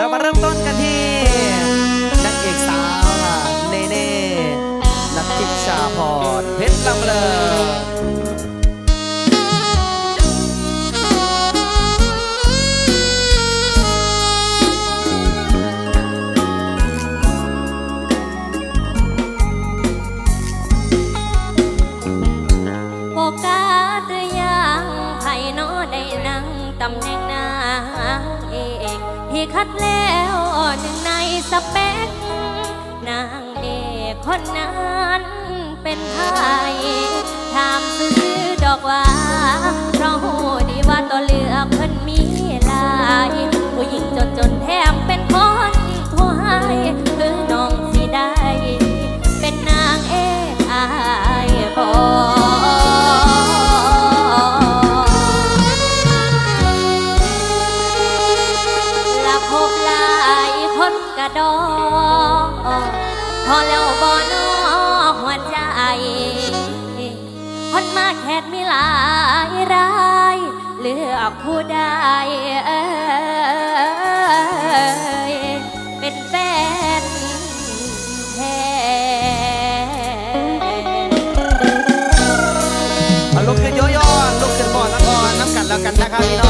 Dapat rempon kan hi. แล้วหนึ่งในสเปกนางเอกคนนั้นเป็นใครถามซื้อดอกว่า เพราะหูดีว่าตัวเลือกเพิ่นมีหลาย ผู้หญิงจนจนแทบเป็นคน ระดอพอแล้วบ่อนอหัวใจฮอนมาแคดมีหลายรายเลือกผู้ใดเป็นแฟนแท้ลุกขึ้นโยโย่ลุกขึ้นบ่อนละก่อนน้ำกัดแล้วกันนะครับพี่น้อง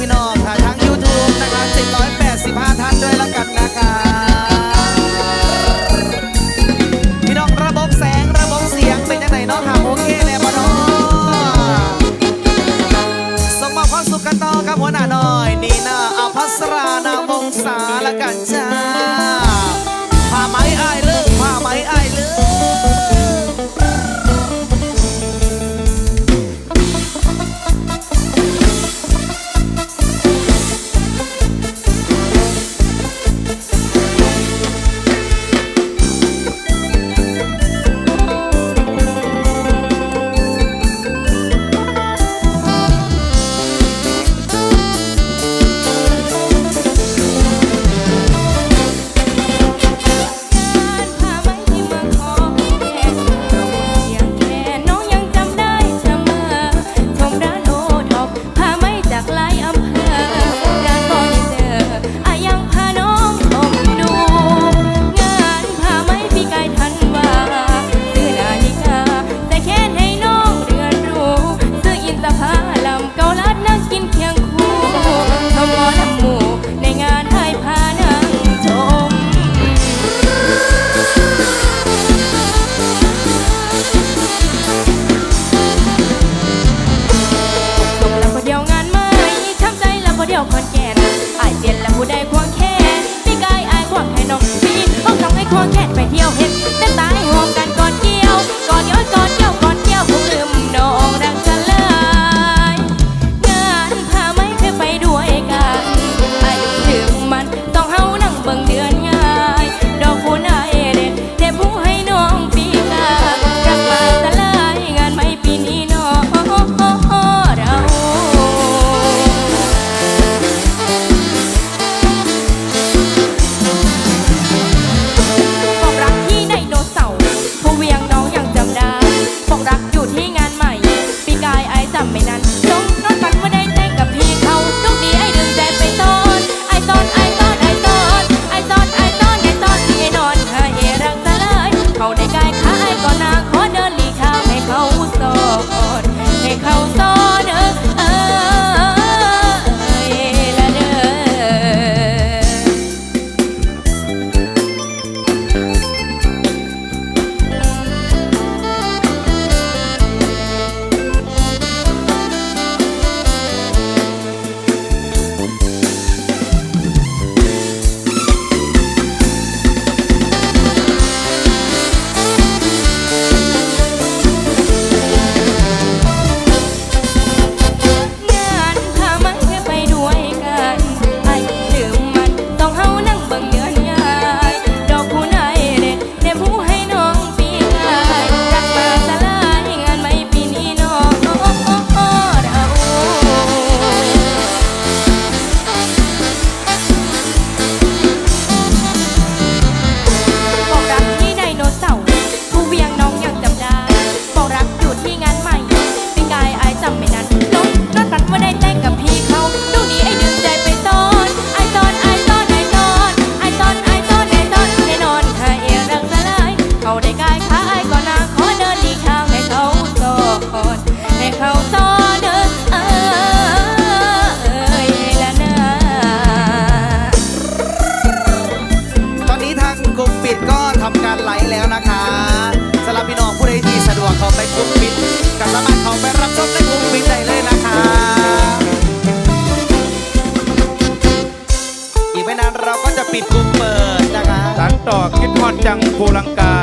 พี่น้องค่ะทาง YouTube นะคะ785 ท่านด้วย ไอาเปลี่ยนแล้วผู้ใดควงแค่พี่กายไอาควงแค่น้องพี่ต้องทำให้ควงแค่ ต่อคิดฮอดจังโพลังกา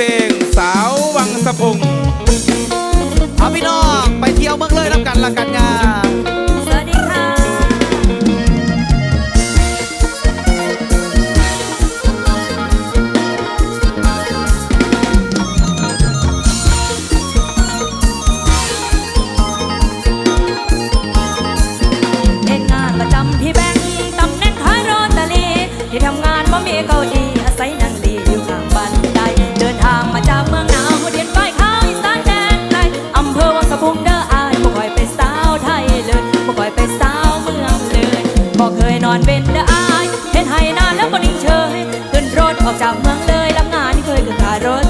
ใออกจากเมืองเลยรับงานที่เคยคือขารถ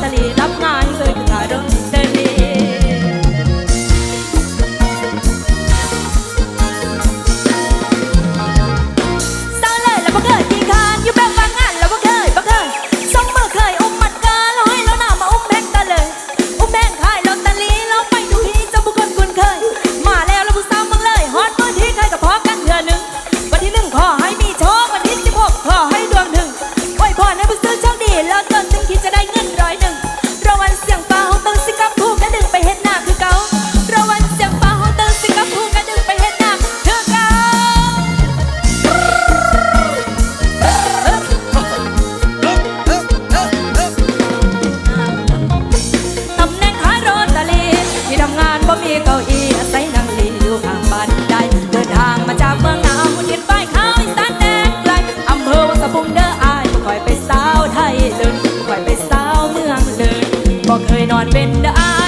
บอกเคยนอนเป็นดา